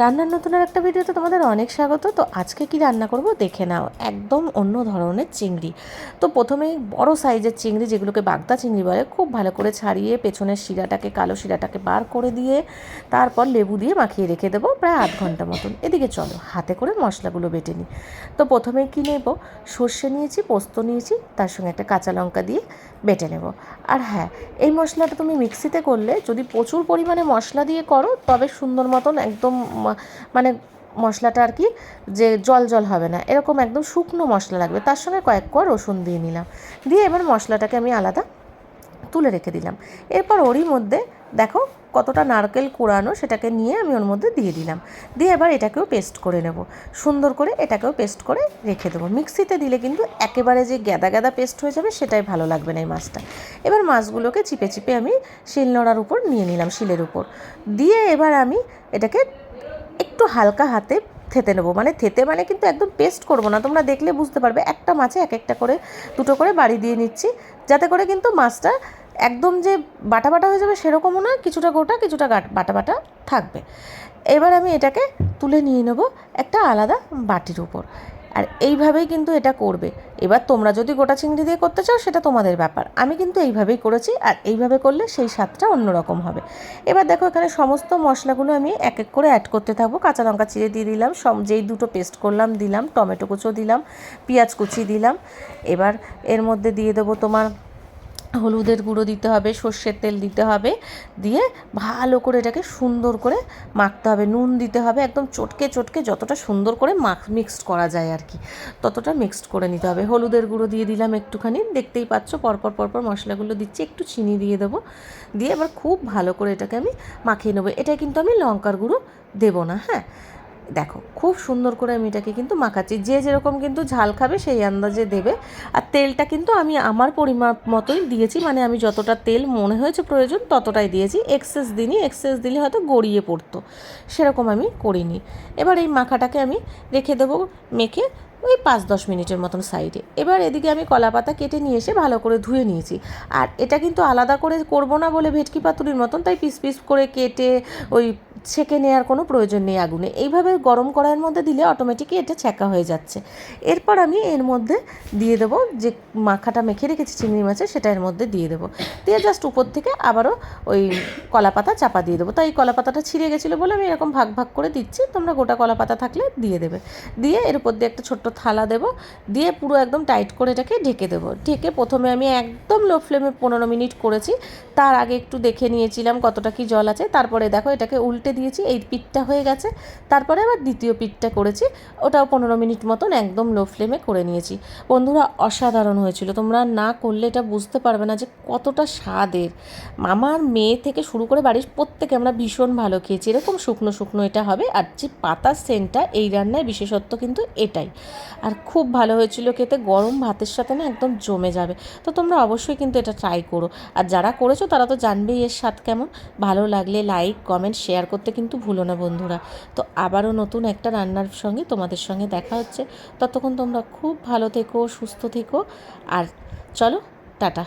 রান্নার নতুন আর একটা ভিডিওতে তোমাদের অনেক স্বাগত। তো আজকে কি রান্না করব দেখে নাও। একদম অন্য ধরনের চিংড়ি। তো প্রথমেই বড় সাইজের চিংড়ি, যেগুলোকে বাগদা চিংড়ি বলে, খুব ভালো করে ছাড়িয়ে পেছনের শিরাটাকে, কালো শিরাটাকে বার করে দিয়ে তারপর লেবু দিয়ে মাখিয়ে রেখে দেবো প্রায় আধ ঘণ্টা মতন। এদিকে চলো, হাতে করে মশলাগুলো বেটে নিই। তো প্রথমেই কি নেব? সর্ষে নিয়েছি, পোস্ত নিয়েছি, তার সঙ্গে একটা কাঁচা লঙ্কা দিয়ে বেটে নেব। আর হ্যাঁ এই মশলাটা তুমি মিক্সিতে করলে যদি প্রচুর পরিমাণে মশলা দিয়ে করো, তবে সুন্দর মতন একদম মানে মশলাটা আর কি যে জল জল হবে না, এরকম একদম শুকনো মশলা লাগবে। তার সঙ্গে কয়েক কোয়া রসুন দিয়ে নিলাম। দিয়ে এবার মশলাটাকে আমি আলাদা তুলে রেখে দিলাম। এরপর ওরই মধ্যে দেখো কতটা নারকেল কুড়ানো সেটাকে নিয়ে আমি ওর মধ্যে দিয়ে দিলাম। দিয়ে এবার এটাকেও পেস্ট করে নেব। সুন্দর করে এটাকেও পেস্ট করে রেখে দেবো। মিক্সিতে দিলে কিন্তু একেবারে যে গ্যাদা গ্যাদা পেস্ট হয়ে যাবে সেটাই ভালো লাগবে না এই মাছটা। এবার মাছগুলোকে চিপে চিপে আমি শিলনোড়ার উপর নিয়ে নিলাম শিলের উপর। দিয়ে এবার আমি এটাকে একটু হালকা হাতে থেতে নেব। মানে থেতে মানে কিন্তু একদম পেস্ট করব না। তোমরা দেখলে বুঝতে পারবে, একটা মাছে এক একটা করে, দুটো করে বাড়ি দিয়ে নিচ্ছি। যাতে করে কিন্তু মাছটা একদম যে বাটা বাটা হয়ে যাবে সেরকমও না, কিছুটা গোটা, কিছুটা বাটা বাটা থাকবে। এবার আমি এটাকে তুলে নিয়ে নেব একটা আলাদা বাটির উপর। আর এইভাবেই কিন্তু এটা করবে। এবার তোমরা যদি গোটা চিংড়ি দিয়ে করতে চাও, সেটা তোমাদের ব্যাপার। আমি কিন্তু এইভাবেই করেছি আর এইভাবে করলে সেই স্বাদটা অন্যরকম হবে। এবার দেখো এখানে সমস্ত মশলাগুলো আমি এক এক করে অ্যাড করতে থাকব। কাঁচা লঙ্কা চিড়ে দিয়ে দিলাম সব যেই দুটো পেস্ট করলাম দিলাম, টমেটো কুচো দিলাম, পেঁয়াজ কুচি দিলাম। এবার এর মধ্যে দিয়ে দেবো তোমার হলুদের গুঁড়ো দিতে হবে, সর্ষের তেল দিতে হবে, দিয়ে ভালো করে এটাকে সুন্দর করে মাখতে হবে। নুন দিতে হবে, একদম চটকে চটকে যতটা সুন্দর করে মাখ মিক্সড করা যায় আর কি, ততটা মিক্সড করে নিতে হবে। হলুদের গুঁড়ো দিয়ে দিলাম একটুখানি, দেখতেই পাচ্ছ, পরপর পরপর মশলাগুলো দিচ্ছি, একটু চিনি দিয়ে দেবো। দিয়ে এবার খুব ভালো করে এটাকে আমি মাখিয়ে নেব। এটা কিন্তু আমি লঙ্কার গুঁড়ো দেবো না হ্যাঁ? দেখো, খুব সুন্দর করে আমি এটাকে কিন্তু মাখাচ্ছি। যে যেরকম কিন্তু ঝাল খাবে সেই আন্দাজে দেবে। আর তেলটা কিন্তু আমি আমার পরিমাপ মতোই দিয়েছি মানে আমি যতটা তেল মনে হয়েছে প্রয়োজন ততটাই দিয়েছি। এক্সেস দিনই এক্সেস দিলে হয়তো গড়িয়ে পড়তো। সেরকম আমি করিনি। এবার এই মাখাটাকে আমি রেখে দেবো মেখে ওই পাঁচ দশ মিনিটের মতন সাইডে এবার এদিকে আমি কলা পাতা কেটে নিয়ে এসে ভালো করে ধুয়ে নিয়েছি। আর এটা কিন্তু আলাদা করে করব না বলে ভেটকি পাতুরির মতন, তাই পিস পিস করে কেটে ওই ছেঁকে নেওয়ার কোনো প্রয়োজন নেই আগুনে। এইভাবে গরম কড়াইয়ের মধ্যে দিলে অটোমেটিকই এটা ছ্যাঁকা হয়ে যাচ্ছে। এরপর আমি এর মধ্যে দিয়ে দেবো যে মাখাটা মেখে রেখেছি চিংড়ি মাছের, সেটা এর মধ্যে দিয়ে দেবো। দিয়ে জাস্ট উপর থেকে আবারও ওই কলা পাতা চাপা দিয়ে দেবো। তাই এই কলা পাতাটা ছিঁড়ে গেছিল বলে আমি এরকম ভাগ ভাগ করে দিচ্ছি। তোমরা গোটা কলা পাতা থাকলে দিয়ে দেবে। দিয়ে এর উপর দিয়ে একটা ছোট্ট থালা দেবো। দিয়ে পুরো একদম টাইট করে এটাকে ঢেকে দেবো। ঢেকে প্রথমে আমি একদম লো ফ্লেমে পনেরো মিনিট করেছি। তার আগে একটু দেখে নিয়েছিলাম কতটা কি জল আছে। তারপরে দেখো এটাকে উল্টে দিয়েছি, এই পিঠটা হয়ে গেছে। তারপরে আবার দ্বিতীয় পিঠটা করেছি, ওটাও পনেরো মিনিট মতন একদম লো ফ্লেমে করে নিয়েছি। বন্ধুরা, অসাধারণ হয়েছিল। তোমরা না করলে এটা বুঝতে পারবে না যে কতটা স্বাদের। আমার মেয়ে থেকে শুরু করে বাড়ির প্রত্যেকে আমরা ভীষণ ভালো খেয়েছি। এরকম শুকনো শুকনো এটা হবে, আর যে পাতার সেন্টটা এই রান্নায় বিশেষত্ব কিন্তু এটাই। আর খুব ভালো হয়েছিল খেতে, গরম ভাতের সাথে না একদম জমে যাবে। তো তোমরা অবশ্যই কিন্তু এটা ট্রাই করো। আর যারা করেছ তারা তো জানবেই এর স্বাদ কেমন। ভালো লাগলে লাইক কমেন্ট শেয়ার করতে কিন্তু ভুলো না বন্ধুরা। তো আবারও নতুন একটা রান্নার সঙ্গে তোমাদের সঙ্গে দেখা হচ্ছে। ততক্ষণ তোমরা খুব ভালো থেকো, সুস্থ থেকো। আর চলো, টাটা।